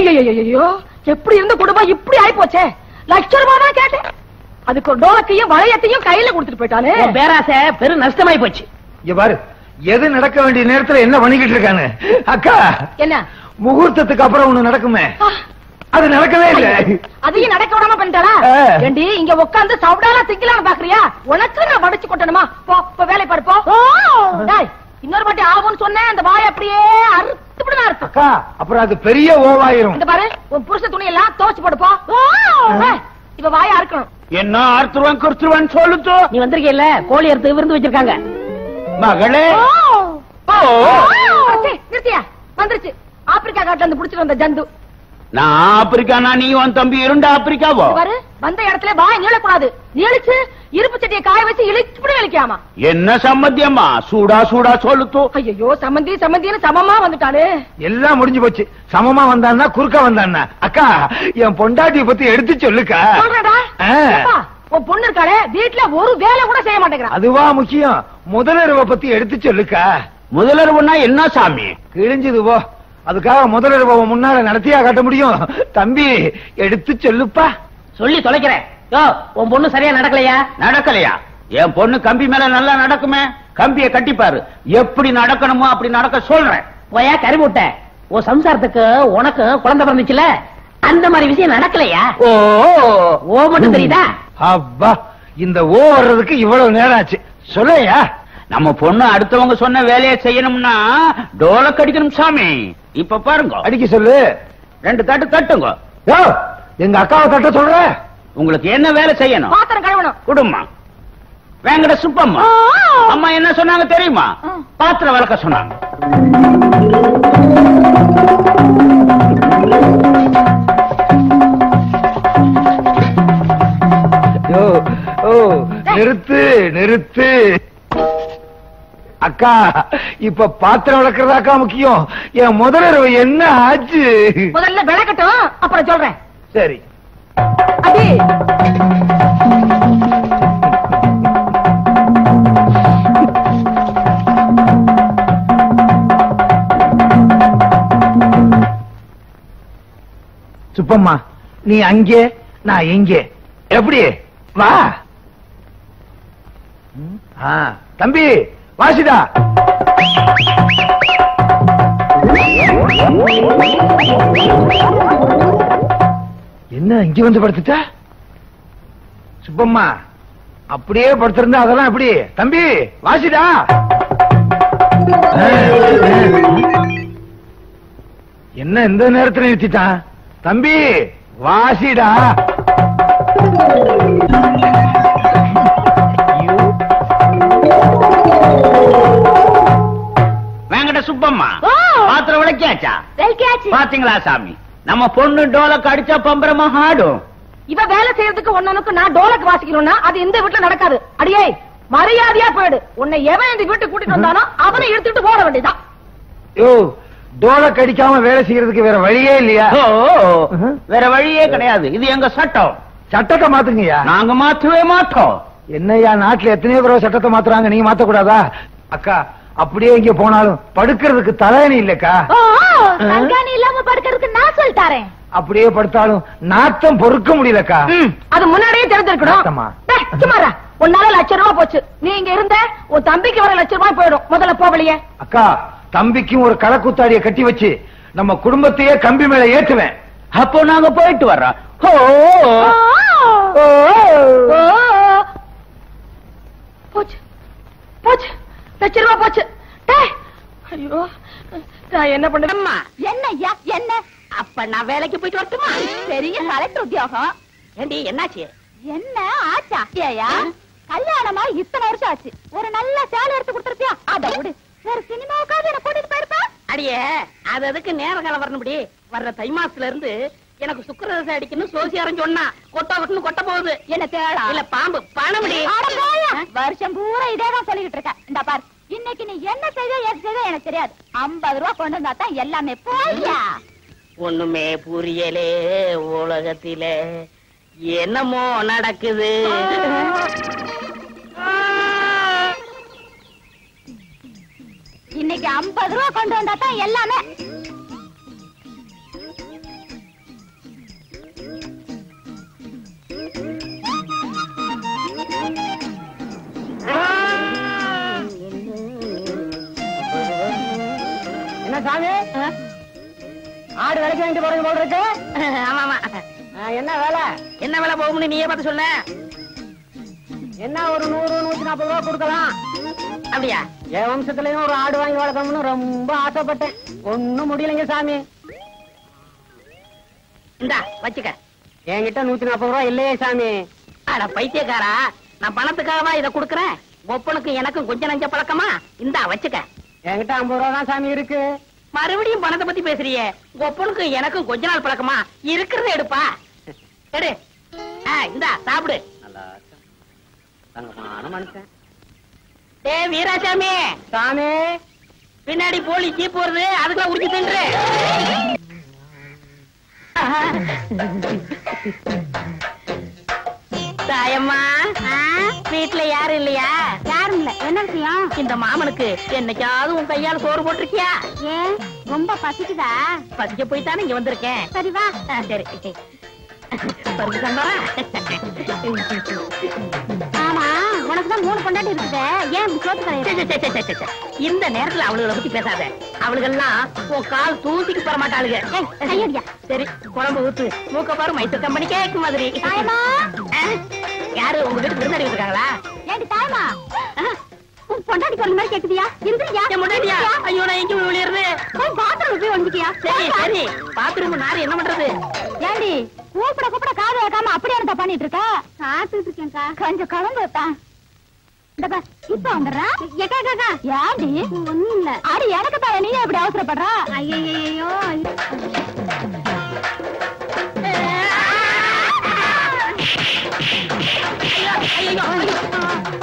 ஐயோ எப்படி இருந்த குடும்பம் இப்படி ஆயி போச்சே லட்ச ரூபாய் தான் கேட்டேன். அதுக்கு டோலக்கையும் வளையத்தையும் கையில கொடுத்துட்டு போயிட்டானே. பேராசை பெரும் நஷ்டமாயி போச்சு. இங்க பாரு எது நடக்க வேண்டிய நேரத்துல என்ன பண்ணிக்கிட்டு இருக்கானு? அக்கா என்ன? முகூர்த்தத்துக்கு அப்புறம் ஒண்ணு நடக்குமே. அது நடக்கவே இல்ல. அதையும் நடக்க விடாம பண்ணிட்டாளா? ஆ. ஏண்டி இங்க உட்கார்ந்து சவுடாலா திக்கலான்னு பாக்குறியா? உனக்கு நான் வடிச்சு கொட்டணுமா? போ வேலை பாரு போ. டேய், இன்னொரு வாட்டி ஆகும்னு சொன்னேன் அந்த வாய் அப்படியே அறுத்துப்படி நான் இருக்கும் அக்கா அப்புறம் அது பெரிய ஓவாயிரும். இந்த பாரு உன் புருஷ துணி எல்லாம் துவச்சு போடு போ. ஏய், இப்ப வாயா அறுக்கணும். என்ன ஆர்த்துருவன் குறுத்துருவன் சொல்லுத்து நீ வந்திருக்கீல்ல கோழி எடுத்து விருந்து வச்சிருக்காங்க. மகளே. நிறுத்தியா? வந்துருச்சு. ஆப்பிரிக்கா காட்டுல இருந்து புடிச்சிட்டு வந்த ஜந்து. நான் ஆப்பிரிக்கானா நீ உன் தம்பி இரண்டு ஆப்பிரிக்காவோ? பாரு. வந்த இடத்துல வாய் நீளக்கூடாது. நீளிச்சு இருப்பு சட்டியை காய வச்சு இழிச்சுப்படி இழிக்காமா என்ன சம்மத்தியம்மா சூடா சூடா சொல்லுத்து. ஐயோ சம்மந்தி சம்மந்தின்னு சமமா வந்துட்டாளே. எல்லாம் முடிஞ்சு போச்சு. சமமா வந்தான்னா குறுக்க வந்தான்னா. அக்கா என் பொண்டாட்டிய பத்தி எடுத்து சொல்லுக்கா. உன் பொண்ணு இருக்காளே வீட்டுல ஒரு வேலை கூட செய்ய மாட்டேங்கிறா. அதுவா முக்கியம். முதலிரவ பத்தி எடுத்து சொல்லுக்கா. முதலருவுன்னா என்ன சாமி? கிழிஞ்சது போ. அதுக்காக முதலிரவ முன்னால நடத்தியா காட்ட முடியும். தம்பி எடுத்து சொல்லுப்பா. சொல்லி தொலைக்கிறேன். யோ உன் பொண்ணு சரியா நடக்கலையா? நடக்கலையா? என் பொண்ணு கம்பி மேல நல்லா நடக்குமே? கம்பிய கட்டிப்பாரு. எப்படி நடக்கணுமோ அப்படி நடக்க சொல்றேன். போயா கறி முட்டை உன் சம்சாரத்துக்கு உனக்கு குழந்தை பிறந்துச்சுல? அந்த மாதிரி விஷயம் நடக்கலையா? ஓ. ஓ மட்டும் தெரியுதா? அப்பா இந்த ஓ வர்றதுக்கு இவ்வளவு நேரம் ஆச்சு சொல்லையா நம்ம பொண்ணு அடுத்தவங்க சொன்ன வேலையை செய்யணும்னா டோல கடிக்கணும் சாமி. இப்ப பாருங்க. அடிக்க சொல்லு. ரெண்டு தட்டு தட்டுங்க. எங்க அக்காவை தட்ட சொல்ற? உங்களுக்கு என்ன வேலை செய்யணும்? பாத்திரம் கழுவணும். குடும்பம் வேங்கட சுப்பம்மா. அம்மா என்ன சொன்னாங்க தெரியுமா? பாத்திரம் விளக்க சொன்னாங்க. நிறுத்து நிறுத்து. அக்கா இப்ப பாத்திரம் விளக்குறதாக்கா முக்கியம். என் முதலிரவு என்ன ஆச்சு? முதல்ல விளக்கட்டும் அப்புறம் சொல்றேன். சரி. அடி. சுப்பம்மா நீ அங்கே நான் இங்கே. எப்படி? வா. தம்பி வாசிடா. என்ன இங்க வந்து படுத்துட்ட? சுப்பம்மா அப்படியே படுத்திருந்தா அதெல்லாம் எப்படி? தம்பி வாசிடா. என்ன இந்த நேரத்துல நிறுத்திட்டான்? தம்பி வாசிடா. வேங்கட சுப்பம்மா ஓ. பாத்திரம் விளக்கியாச்சா? பாத்தீங்களா சாமி? நம்ம பொண்ணு டோலக்கு அடிச்சா பம்பரமா ஆடும். இவ வேலை செய்யறதுக்கு ஒன்னனுக்கு நான் டோலக்கு வாசிக்கணும்னா அது இந்த வீட்டுல நடக்காது. அடியே மரியாதையா போயிடு. உன்னை எவன் இந்த வீட்டுக்கு கூட்டிட்டு வந்தானோ அவனை இழுத்துட்டு போட வேண்டியதான் யோ டோல கடிக்காம வேலை செய்யறதுக்கு வேற வழியே இல்லையா? ஓ, வேற வழியே கிடையாது. இது எங்க சட்டம். சட்டத்தை மாத்துங்கய்யா. நாங்க மாத்தவே மாட்டோம் என்னய்யா நாட்டுல எத்தனையோ தடவை சட்டத்தை மாத்துறாங்க நீங்க மாத்த கூடாதா அக்கா அப்படியே இங்க போனாலும் படுக்கிறதுக்கு தலையணி இல்லக்கா. தங்காணி இல்லாம படுக்கிறதுக்கு நான் சொல்லிட்டாரேன் அப்படியே படுத்தாலும் நாத்தம் பொறுக்க முடியலக்கா? அது முன்னாடியே தெரிஞ்சிருக்கணும். சும்மாரா உன்னால லட்சம் ரூபாய் போச்சு. நீ இங்க இருந்த உன் தம்பிக்கு வர லட்சம் ரூபாய் போயிடும். முதல்ல போவலியே அக்கா தம்பிக்கும் ஒரு களக்குத்தாடிய கட்டி வச்சு நம்ம குடும்பத்தையே கம்பி மேல ஏற்றுவேன். அப்போ நாங்க போயிட்டு வர்றோம். போச்சு. போச்சு. லட்சம் ரூபாய் போச்சு. ஐயோ நான் என்ன பண்ணுறேம்மா என்ன ஐயா என்ன? அப்ப நான் வேலைக்கு போயிட்டு வரட்டுமா? பெரிய கலெக்டர் உத்தியோகம். ஏண்டி என்னாச்சு? என்ன ஆச்சா ஐயா கல்யாணமா? இத்தனை வருஷம் ஆச்சு. ஒரு நல்ல சேலை எடுத்து கொடுத்துருப்பியா? அத விடு. ஒரு சினிமாவுக்காவது என்ன கூட்டிட்டு போயிருப்பா? அடியே அது அதுக்கு நேர காலம் வரணும்படி வர்ற தை மாசத்துல இருந்து எனக்கு சுக்கரதசை அடிக்கணும் சோசியாரம் சொன்னா கொட்டா விட்டுன்னு கொட்ட போகுது. என்ன தேடா? இல்ல பாம்பு. போயா. வருஷம் பூரா இதேதான் சொல்லிக்கிட்டு இருக்க இந்த பார். இன்னைக்கு நீ என்ன செய்த ஏது செய்த எனக்கு தெரியாது. ஐம்பது ரூபா கொண்டு வந்தா தான் எல்லாமே போயா ஒண்ணுமே புரியலே உலகத்திலே. என்னமோ நடக்குது. இன்னைக்கு ஐம்பது ரூபா கொண்டு வந்தா தான் எல்லாமே ஆடு விலைக்கு வாங்கிட்டு போறது போல இருக்கு. ஆமா ஆமா. ஆ, என்ன வேலை? என்ன வேலை போகும்னு நீயே பார்த்து சொல்ல என்ன ஒரு நூறு நூத்தி நாற்பது ரூபா கொடுக்கலாம்? அப்படியா? என் வம்சத்துலயும் ஒரு ஆடு வாங்கி வளர்க்கணும்னு ரொம்ப ஆசைப்பட்டேன். ஒண்ணும் முடியலைங்க சாமி. இந்தா வச்சுக்க. என்கிட்ட நூத்தி நாற்பது ரூபா இல்லையே சாமி. அட பைத்தியக்காரா நான் பணத்துக்காகவா இத குடுக்கறேன்? ஒப்பனுக்கு எனக்கும் கொஞ்சம் நஞ்ச பழக்கமா? இந்தா வச்சுக்க. என்கிட்ட ஐம்பது ரூபா தான் சாமி இருக்கு. மறுபடியும் பணத்தை பத்தி பேசுறியே? ஒப்பனுக்கு எனக்கும் கொஞ்ச நாள் பழக்கமா? இருக்கிறத எடுப்பா. எடு. ஆ, இந்தா சாப்பிடு. ஏ வீராசாமி. சாமி. பின்னாடி போலி ஜீப் வருது அதுக்குள்ள உரிச்சு தின்று. தாயம்மா. வீட்டுல யாரும் இல்லையா? இல்ல என்ன விஷயம்? இந்த மாமனுக்கு என்னைக்காவது உன் கையால சோறு போட்டிருக்கியா? ஏன் ரொம்ப பசிக்குதா? பசிக்க போய் தானே இங்க வந்திருக்கேன். சரி வா. ஆ, சரி ஆமா மூணு பொண்டாட்டி இருக்குது. ஏன் சோத்து இந்த நேரத்துல அவளுகளை பத்தி பேசாத. அவளுகெல்லாம் உன் கால் தூசிக்கு போற மாட்டாளுங்க. சரி குழம்பு ஊத்து மூக்க பாரு மைசூர் கம்பெனி கேக்கு மாதிரி? யாரு உங்க வீட்டு விருந்தாடி இருக்காங்களா ஏண்டி தாயமா. உன் பொண்டாட்டி சொல்ல மாதிரி கேக்குதியா? இருந்துயா என் முன்னாடியா? ஐயோ நான் எங்க போய் விளையாடுறது போய் பாத்ரூம் போய் வந்துக்கியா சரி சரி. பாத்ரூம் நாரு என்ன பண்றது? ஏண்டி கூப்பிட கூப்பிட காது வைக்காம அப்படியே என்னப்பா பண்ணிட்டு இருக்க? காத்துட்டு இருக்கேன்க்கா. கொஞ்சம் கலந்து இப்ப வந்துடுறா? ஏண்டி? ஒண்ணும் இல்ல அடி எனக்கு தான் நீ எப்படி அவசரப்படுறா? ஐயோ 哎呀哎